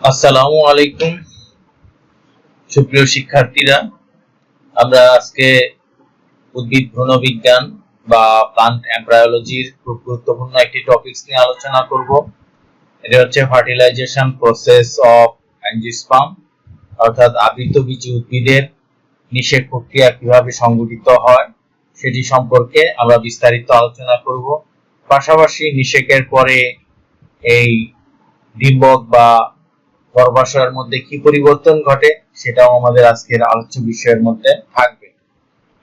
আসসালামু আলাইকুম। সুপ্রিয় শিক্ষার্থীরা, আমরা আজকে উদ্ভিদ ভ্রূণ বিজ্ঞান বা প্লান্ট এমব্রায়োলজির খুব গুরুত্বপূর্ণ একটি টপিকস নিয়ে আলোচনা করব। এটা হচ্ছে ফার্টিলাইজেশন প্রসেস অফ অ্যাঞ্জিওস্পার্ম অর্থাৎ আবৃতবীজী উদ্ভিদের নিষেক প্রক্রিয়া কীভাবে সংগঠিত হয়, সেটি সম্পর্কে আমরা বিস্তারিত আলোচনা করব। পাশাপাশি নিষেকের পরে এই ডিম্বক বা গর্ভাশয়ের মধ্যে কি পরিবর্তন ঘটে সেটাও আমাদের আজকের আলোচ্য বিষয়ের মধ্যে থাকবে।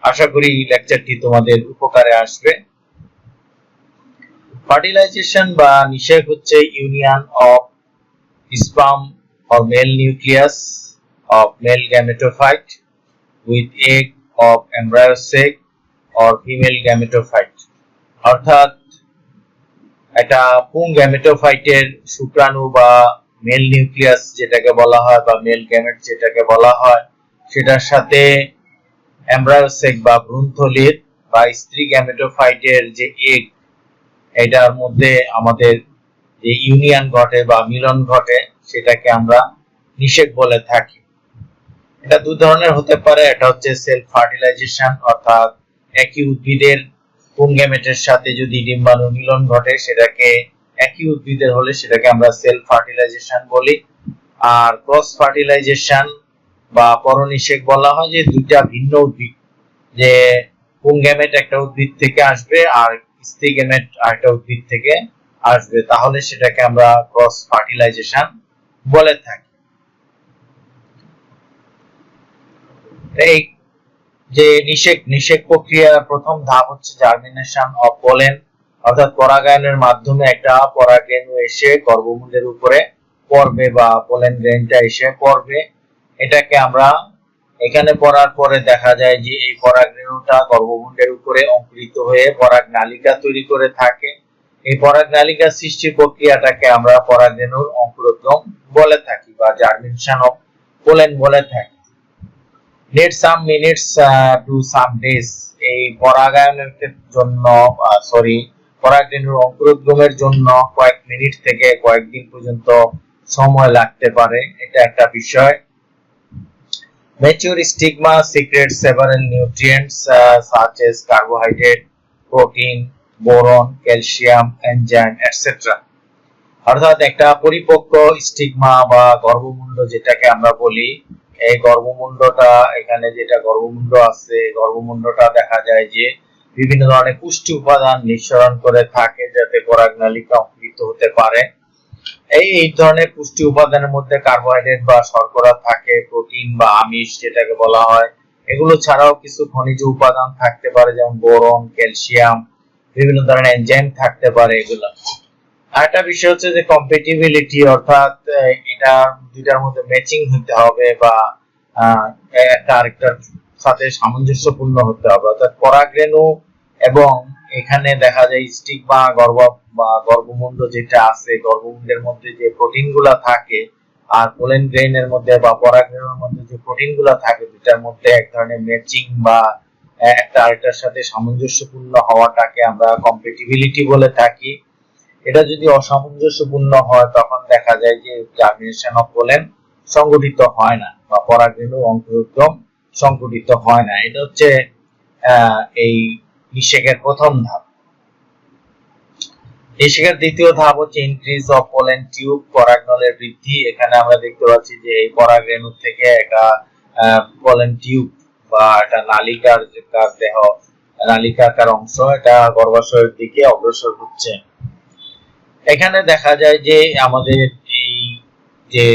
আশা করি লেকচারটি তোমাদের উপকারে আসবে। ফার্টিলাইজেশন বা নিষেক হচ্ছে union of or male nucleus of male gametophyte with egg of embryo sac or female gametophyte অর্থাৎ একটা পুং গ্যামেটোফাইটের শুক্রাণু বা মেল নিউক্লিয়াস যেটাকে বলা হয় বা মেল গ্যামেট যেটাকে বলা হয়, সেটার সাথে অ্যাম্ব্রায়োসেক বা ভ্রূণথলির বা স্ত্রী গ্যামেটোফাইটের যে এগ, এটার মধ্যে আমাদের যে ইউনিয়ন ঘটে বা মিলন ঘটে, সেটাকে আমরা নিষেক বলে থাকি। এটা দু ধরনের হতে পারে, এটা হচ্ছে সেলফ ফার্টিলাইজেশন, অর্থাৎ একই উদ্ভিদের পুংগ্যামেটের সাথে যদি ডিম্বাণু মিলন ঘটে, সেটাকে একই উদ্ভিদের হলে সেটাকে আমরা সেলফ ফার্টিলাইজেশন বলি। আর ক্রস ফার্টিলাইজেশন বা পরনিষেক বলা হয় যে দুইটা ভিন্ন উদ্ভিদ। যে পুংগ্যামেট একটা উদ্ভিদ থেকে আসবে আর স্ত্রী গ্যামেট আরেকটা উদ্ভিদ থেকে আসবে। তাহলে সেটাকে আমরা ক্রস ফার্টিলাইজেশন বলে থাকি। এই যে নিষেক নিষেক প্রক্রিয়ার প্রথম ধাপ হচ্ছে জার্মিনেশন অফ পোলেন অর্থাৎ পরাগায়নের মাধ্যমে একটা পরাগরেণু এসে গর্ভমূলের উপরে পড়বে বা পোলেন গ্রেনটা এসে পড়বে। এটাকে আমরা এখানে পড়ার পরে দেখা যায় যে এই পরাগরেণুটা গর্ভমুণ্ডের উপরে অঙ্কুরিত হয়ে পরাগ নালিকা তৈরি করে থাকে। এই পরাগ নালিকা সৃষ্টি প্রক্রিয়াটাকে আমরা পরাগরেণুর অঙ্কুরোদ্গম বলে থাকি বা জার্মিনেশন অফ পোলেন বলে থাকি। Net some minutes to some days এই পরাগায়নের জন্য সরি পরাগরেণুর অঙ্কুরোদ্গমের জন্য কয়েক মিনিট থেকে কয়েকদিন পর্যন্ত সময় লাগতে পারে, এটা একটা বিষয় Mature uh. অর্থাৎ একটা পরিপক্ক স্টিগমা বা গর্ভমুণ্ড যেটাকে আমরা বলি, এই গর্ভমুণ্ডটা, এখানে যেটা গর্ভমুণ্ড আছে, গর্ভমুণ্ডটা দেখা যায় যে বিভিন্ন ধরনের পুষ্টি উপাদান নিঃসরণ করে থাকে যাতে পরাগনালিকা অঙ্কুরিত হতে পারে। এই এই ধরনের পুষ্টি উপাদানের মধ্যে কার্বোহাইড্রেট বা শর্করা থাকে, প্রোটিন বা আমিষ যেটাকে বলা হয়। এগুলো ছাড়াও কিছু খনিজ উপাদান থাকতে পারে, যেমন বোরন, ক্যালসিয়াম, বিভিন্ন ধরনের এনজাইম থাকতে পারে এগুলো। আরেকটা বিষয় হচ্ছে যে কম্পেটিবিলিটি অর্থাৎ এটা দুইটার মধ্যে ম্যাচিং হতে হবে বা একটা আরেকটার সাথে সামঞ্জস্যপূর্ণ হতে হবে। অর্থাৎ পরাগরেণু এবং এখানে দেখা যায় স্টিক বা গর্ভ, বা গর্ভমুণ্ড যেটা আছে, গর্ভমুণ্ডের মধ্যে যে প্রোটিন থাকে, আর পোলেন গ্রেইনের মধ্যে বা পরাগরেণুর মধ্যে যে প্রোটিন থাকে দুটার মধ্যে এক ধরনের ম্যাচিং বা একটা আরেকটার সাথে সামঞ্জস্যপূর্ণ হওয়াটাকে আমরা কম্পেটিবিলিটি বলে থাকি। এটা যদি অসামঞ্জস্যপূর্ণ হয়, তখন দেখা যায় যে জার্মিনেশন অফ পোলেন সংগঠিত হয় না, বা পরাগরেণু অঙ্কুরোদ্গম সংগঠিত হয় না। এটা হচ্ছে এই নিষেকের প্রথম ধাপ। নিষেকের দ্বিতীয় ধাপ হচ্ছে ইনক্রিজ অফ পোলেন টিউব পরাগনলের বৃদ্ধি। এখানে আমরা দেখতে পাচ্ছি যে এই পরাগরেণু থেকে একটা পোলেন টিউব বা একটা নালিকার যে দেহ, নালিকাকার অংশ, এটা গর্ভাশয়ের দিকে অগ্রসর হচ্ছে। এখানে দেখা যায় যে আমাদের এই যে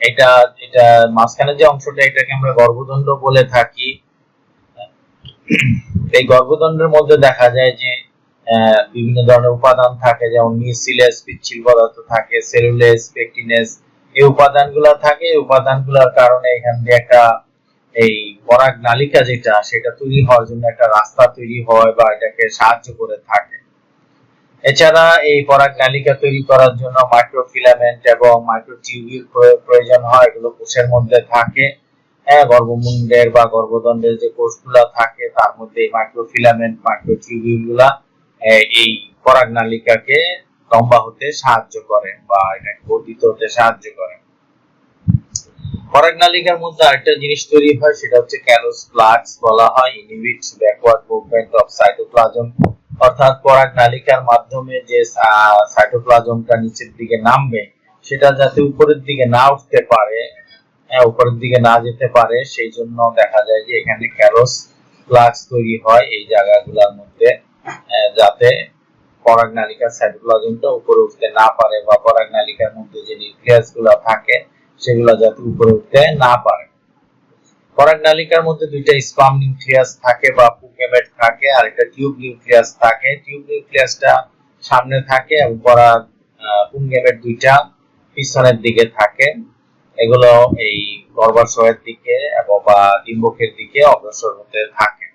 এটা এটা মাঝখানে যে অংশটা, এটাকে আমরা গর্ভদণ্ড বলে থাকি। এই গর্ভদণ্ডের মধ্যে দেখা যায় যে বিভিন্ন ধরনের উপাদান থাকে, যেমন মিউসিলেস পিচ্ছিল পদার্থ থাকে, সেলুলেস, পেকটিনেস, এই উপাদানগুলো থাকে। এই উপাদানগুলোর কারণে এখান দিয়ে একটা, এই পরাগ নালিকা যেটা, সেটা তৈরি হওয়ার জন্য একটা রাস্তা তৈরি হয় বা এটাকে সাহায্য করে থাকে। এছাড়া এই পরাগ নালিকা তৈরি করার জন্য মাইক্রোফিলামেন্ট এবং মাইক্রোটিউবিউল প্রয়োজন হয়, এগুলো কোষের মধ্যে থাকে। হ্যাঁ গর্ভমুণ্ডের বা গর্ভদণ্ডের যে কোষগুলা থাকে, তার মধ্যে মাইক্রোফিলামেন্ট মাইক্রোটিউবিউলগুলা এই পরাগ নালিকাকে লম্বা হতে সাহায্য করে বা এটাকে বর্ধিত হতে সাহায্য করে। পরাগনালিকার মধ্যে আরেকটা জিনিস তৈরি হয়, সেটা হচ্ছে ক্যালোস ফ্লাক্স বলা হয়, inhibits backward movement of cytoplasm অর্থাৎ পরাগনালিকার মাধ্যমে যে সাইটোপ্লাজমটা নিচের দিকে নামবে, সেটা যাতে উপরের দিকে না উঠতে পারে উপরের দিকে না যেতে পারে সেই জন্য দেখা যায় যে এখানে ক্যালোস ফ্লাক্স তৈরি হয় এই জায়গাগুলোর মধ্যে যাতে পরাগনালিকার সাইটোপ্লাজমটা উপরে উঠতে না পারে বা পরাগনালিকার মধ্যে যে নিউক্লিয়াসগুলো থাকে, সেগুলো যাতে উপরে উঠতে না পারে। পরাগনালিকার মধ্যে দুইটা স্পাম নিউক্লিয়াস থাকে বা পুকেমেট থাকে আর একটা টিউব নিউক্লিয়াস থাকে। টিউব নিউক্লিয়াসটা সামনে থাকে এবং পরাগ পুঙ্গেমেট দুইটা পিছনের দিকে থাকে। এগুলো এই গর্ভাশয়ের দিকে এবং বা ডিম্বকের দিকে অগ্রসর হতে থাকে।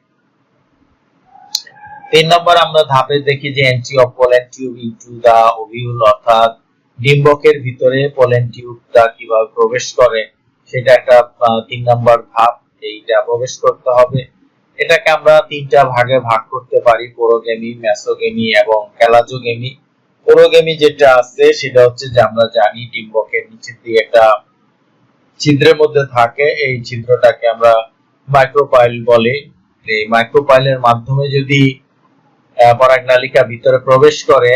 তিন নম্বর আমরা ধাপে দেখি যে entry of pollen tube into the ovule অর্থাৎ ডিম্বকের ভিতরে পোলেন টিউবটা কীভাবে প্রবেশ করে, সেটা একটা তিন নম্বর ধাপ, এইটা প্রবেশ করতে হবে। এটাকে আমরা তিনটা ভাগে ভাগ করতে পারি, পোরোগেমি মেসোগেমি এবং ক্যালাজোগেমি পোরোগেমি যেটা আছে, সেটা হচ্ছে যে আমরা জানি ডিম্বকের নিচের দিকে একটা ছিদ্রের মধ্যে থাকে এই ছিদ্রটাকে আমরা মাইক্রোপাইল বলে। এই মাইক্রোপাইলের মাধ্যমে যদি আহ, পরাগনালিকা ভিতরে প্রবেশ করে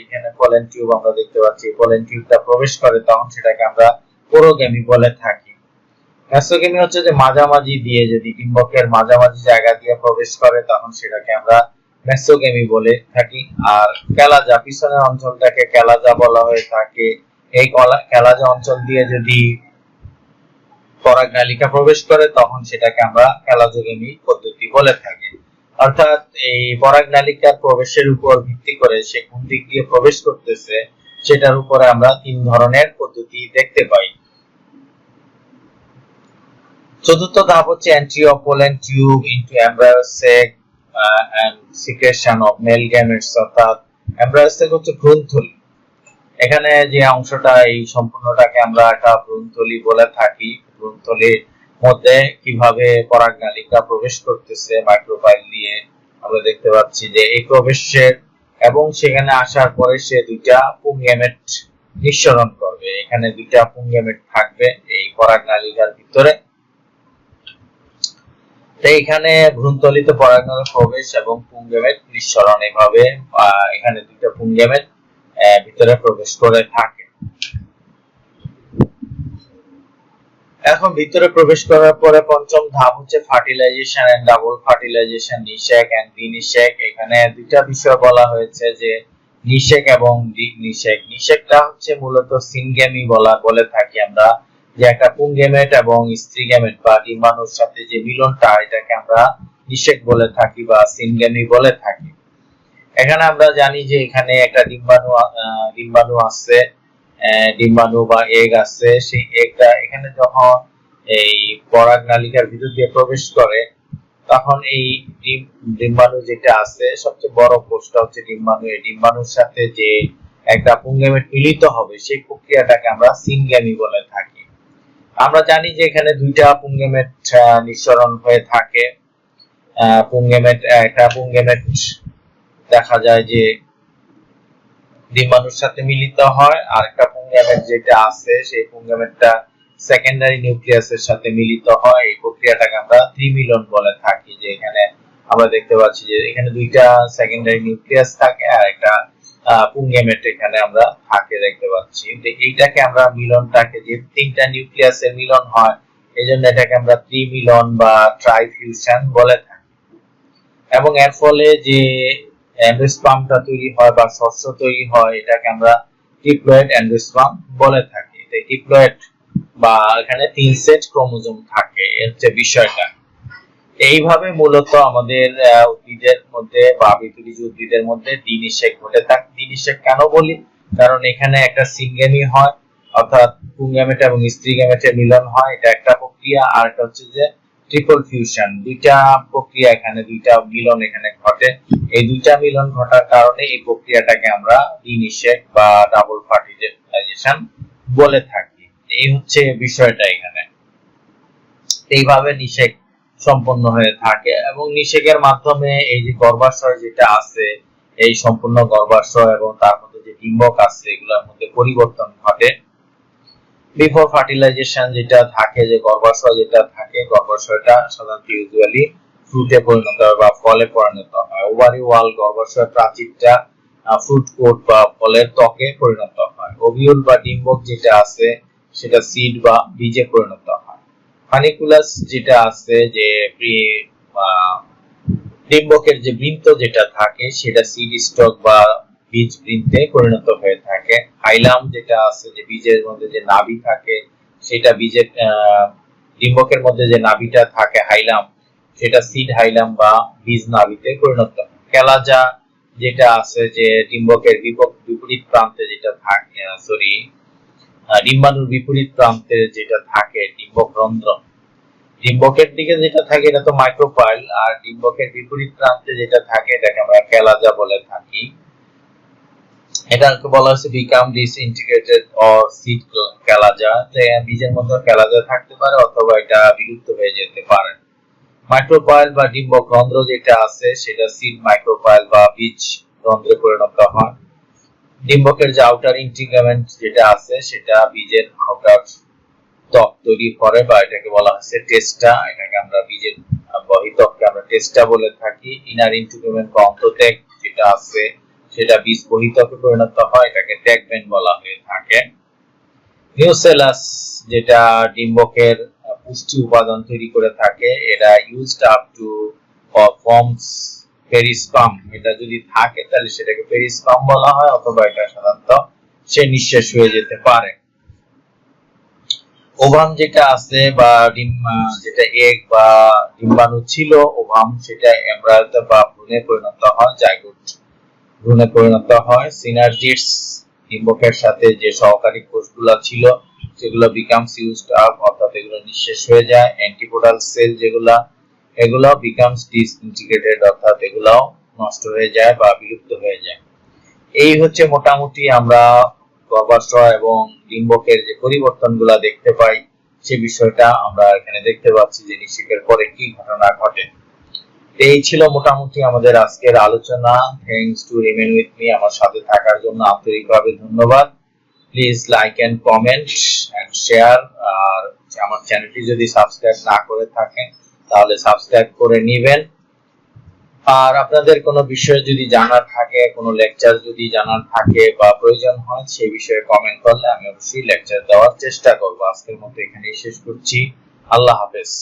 এখানে পলেন টিউব আমরা দেখতে পাচ্ছি পলেন টিউবটা প্রবেশ করে তখন সেটাকে আমরা পোরোগেমি বলে থাকি। মেসোগেমি হচ্ছে যে মাঝামাঝি দিয়ে যদি ডিম্বকের মাঝামাঝি জায়গা দিয়ে প্রবেশ করে তখন সেটাকে আমরা মেসোগেমি বলে থাকি। আর ক্যালাজা পিছনের অঞ্চলটাকে ক্যালাজা বলা হয়ে থাকে। এই ক্যালাজা অঞ্চল দিয়ে যদি পরাগনালিকা প্রবেশ করে, তখন সেটাকে আমরা ক্যালাজোগেমি পদ্ধতি বলে থাকি। অর্থাৎ এই পরাগনালিকার প্রবেশের উপর ভিত্তি করে সে কোন দিক দিয়ে প্রবেশ করতেছে, সেটার উপরে আমরা তিন ধরনের পদ্ধতি দেখতে পাই। চতুর্থ ধাপ হচ্ছে entry of pollen tube into embryo sac and secretion of male gametes অর্থাৎ এমব্রায়োসেক হচ্ছে ভ্রূণথলি। এখানে যে অংশটা, এই সম্পূর্ণটাকে আমরা একটা ভ্রূণথলি বলে থাকি। ভ্রূণথলির মধ্যে কীভাবে পরাগনালিকা প্রবেশ করতেছে মাইক্রোপাইল দিয়ে আমরা দেখতে পাচ্ছি যে এই প্রবেশের এবং সেখানে আসার পরে সে দুইটা পুংগেমেট নিঃসরণ করবে। এখানে দুইটা পুংগেমেট থাকবে এই পরাগনালিকার ভিতরে। তো এখানে ভ্রূণতলিতে পরাগনালীর প্রবেশ এবং পুংগেমেট নিঃসরণ এভাবে এখানে দুইটা পুংগেমেট ভিতরে প্রবেশ করে থাকে। এখন ভিতরে প্রবেশ করার পরে পঞ্চম ধাপ হচ্ছে ফার্টিলাইজেশন এন্ড ডাবল ফার্টিলাইজেশন নিষেক এন্ড ডিনিষেক এখানে দুইটা বিষয় বলা হয়েছে যে নিষেক এবং নিষেক নিষেকটা হচ্ছে মূলত সিনগেমি বলা, বলে থাকি আমরা যে একটা পুংগেমেট এবং স্ত্রী গেমেট বা ডিম্বাণুর সাথে যে মিলনটা, এটাকে আমরা নিষেক বলে থাকি বা সিনগেমি বলে থাকি। এখানে আমরা জানি যে এখানে একটা ডিম্বাণু ডিম্বাণু আছে ডিম্বাণু বা এগ আছে। সেই এগটা এখানে যখন এই পরাগ নালিকার ভিতর দিয়ে প্রবেশ করে তখন এই ডিম্বাণু যেটা আছে সবচেয়ে বড় কোষটা হচ্ছে ডিম্বাণু। এই ডিম্বাণুর সাথে যে একটা পুংগেমেট মিলিত হবে সেই প্রক্রিয়াটাকে আমরা সিনগেমি বলে থাকি। আমরা জানি যে এখানে দুইটা পুংগেমেট আহ, নিঃসরণ হয়ে থাকে। আহ, পুংগেমেট একটা পুংগেমেট দেখা যায় যে ডিম্বাণুর সাথে মিলিত হয় আর একটা পুংগেমেট যেটা আছে, সেই সেকেন্ডারি নিউক্লিয়াসের সাথে মিলিত হয়। এই প্রক্রিয়াটাকে আমরা ত্রিমিলন বলে থাকি, যে এখানে আমরা দেখতে পাচ্ছি যে এখানে দুইটা সেকেন্ডারি নিউক্লিয়াস থাকে, আর একটা এখানে আমরা থাকে দেখতে পাচ্ছি। এইটাকে আমরা মিলনটাকে যে তিনটা নিউক্লিয়াসের মিলন হয় এই জন্য এটাকে আমরা ত্রিমিলন বা ট্রাইফিউশন বলে থাকি। এবং এর ফলে যে অ্যান্ডোস্পামটা তৈরি হয় বা শস্য তৈরি হয়, এটাকে আমরা ট্রিপ্লয়েড অ্যান্ডোস্পাম বলে থাকি। তো ট্রিপ্লয়েড বা এখানে তিন সেট ক্রোমোজোম থাকে, এর হচ্ছে বিষয়টা। এইভাবে মূলত আমাদের উদ্ভিদের মধ্যে বা বিতরিজ উদ্ভিদের মধ্যে দিনিষেক ঘটে থাকে দিনিষেক কেন বলি? কারণ এখানে একটা সিঙ্গেমি হয়, অর্থাৎ পুংগেমেট এবং স্ত্রী গেমেটের মিলন হয়, এটা একটা প্রক্রিয়া। আর একটা হচ্ছে যে ট্রিপল ফিউশন দুইটা প্রক্রিয়া এখানে, দুইটা মিলন এখানে ঘটে। এই দুইটা মিলন ঘটার কারণে এই প্রক্রিয়াটাকে আমরা দিনিষেক বা ডাবল ফার্টিলাইজেশন বলে থাকি। এই হচ্ছে বিষয়টা এখানে। এইভাবে নিষেক সম্পন্ন হয়ে থাকে এবং নিষেকের মাধ্যমে এই যে গর্ভাশয় যেটা আছে, এই সম্পূর্ণ গর্ভাশয় এবং তার মধ্যে যে ডিম্বক আছে, এগুলোর মধ্যে পরিবর্তন ঘটে। বিফোর ফার্টিলাইজেশন যেটা থাকে যে গর্ভাশয় যেটা থাকে গর্ভাশয়টা সাধারণত ইউজুয়ালি ফ্রুটে পরিণত হয় বা ফলে পরিণত হয়। ওভারি ওয়াল গর্ভাশয় প্রাচীরটা ফ্রুট কোট বা ফলের ত্বকে পরিণত হয়। ওভিউল বা ডিম্বক যেটা আছে সেটা সিড বা বীজে পরিণত হয়। ফানিকুলাস যেটা আছে যে আহ, ডিম্বকের যে বৃন্ত যেটা থাকে সেটা সিড স্টক বা বীজ বৃন্তে পরিণত হয়ে থাকে। হাইলাম যেটা আছে, যে বীজের মধ্যে যে নাভি থাকে, সেটা বীজের ডিম্বকের মধ্যে যে নাভিটা থাকে হাইলাম, সেটা সিড হাইলাম বা বীজ নাভিতে পরিণত কেলাজা যেটা আছে, যে ডিম্বকের বিপরীত প্রান্তে যেটা থাকে সরি ডিম্বাণুর বিপরীত প্রান্তে যেটা থাকে, ডিম্বক রন্ধ্র। ডিম্বকের দিকে যেটা থাকে, এটা তো মাইক্রোপাইল আর ডিম্বকের বিপরীত প্রান্তে যেটা থাকে, এটাকে আমরা ক্যালাজা বলে থাকি। এটাকে বলা হচ্ছে become disintegrated or seed chalaza বীজের মধ্যে ক্যালাজা থাকতে পারে অথবা এটা বিলুপ্ত হয়ে যেতে পারে। মাইক্রোপাইল বা ডিম্বক রন্ধ্র যেটা আছে, সেটা সিড মাইক্রোপাইল বা বীজ রন্ধ্রে পরিণত হয়। ডিম্বকের যে আউটার ইন্টিগ্রামেন্ট যেটা আছে, সেটা বীজের আউটার ত্বক তৈরি করে বা এটাকে বলা হচ্ছে টেস্টা এটাকে আমরা বীজের বহিত্বককে আমরা টেস্টা বলে থাকি। ইনার ইন্টিগ্রামেন্ট বা অন্তত্যাগ যেটা আছে সেটা বীজ বহিত্বকে পরিণত হয়, এটাকে ট্যাগমেন্ট বলা হয়ে থাকে। নিউসেলাস যেটা ডিম্বকের পুষ্টি উপাদান তৈরি করে থাকে এটা used up to forms perisperm এটা যদি থাকে, তাহলে সেটাকে পেরিস্পাম বলা হয়, অথবা এটা সাধারণত সে নিঃশেষ হয়ে যেতে পারে। ওভাম যেটা আছে, বা ডিম, যেটা এগ বা ডিম্বাণু ছিল, ওভাম সেটা এমব্রায়োতে বা ভ্রূণে পরিণত হয় জাইগোট ভ্রূণে পরিণত হয়। সিনার্জিটস ডিম্বকের সাথে যে সহকারী কোষগুলো ছিল, সেগুলো বিকামস ইউজড আপ অর্থাৎ এগুলো নিঃশেষ হয়ে যায়। অ্যান্টিপোডাল সেল যেগুলা, এগুলো বিকামস ডিসইন্টিগ্রেটেড অর্থাৎ এগুলো নষ্ট হয়ে যায় বা বিলুপ্ত হয়ে যায়। এই হচ্ছে মোটামুটি আমরা গর্ভাশয় এবং ডিম্বকের যে পরিবর্তনগুলো দেখতে পাই, সে বিষয়টা আমরা এখানে দেখতে পাচ্ছি যে নিষেকের পরে কি ঘটনা ঘটে। এই ছিল মোটামুটি আমাদের আজকের আলোচনা। Thanks to remain with me আমার সাথে থাকার জন্য আন্তরিকভাবে ধন্যবাদ। Please like and comment and share আর আমার চ্যানেলটি যদি সাবস্ক্রাইব না করে থাকেন, তাহলে সাবস্ক্রাইব করে নেবেন। আর আপনাদের কোনো বিষয় যদি জানার থাকে, কোনো লেকচার যদি জানার থাকে বা প্রয়োজন হয় সেই বিষয়ে কমেন্ট করলে আমি অবশ্যই লেকচার দেওয়ার চেষ্টা করব। আজকের মতো এখানেই শেষ করছি। আল্লাহ হাফেজ।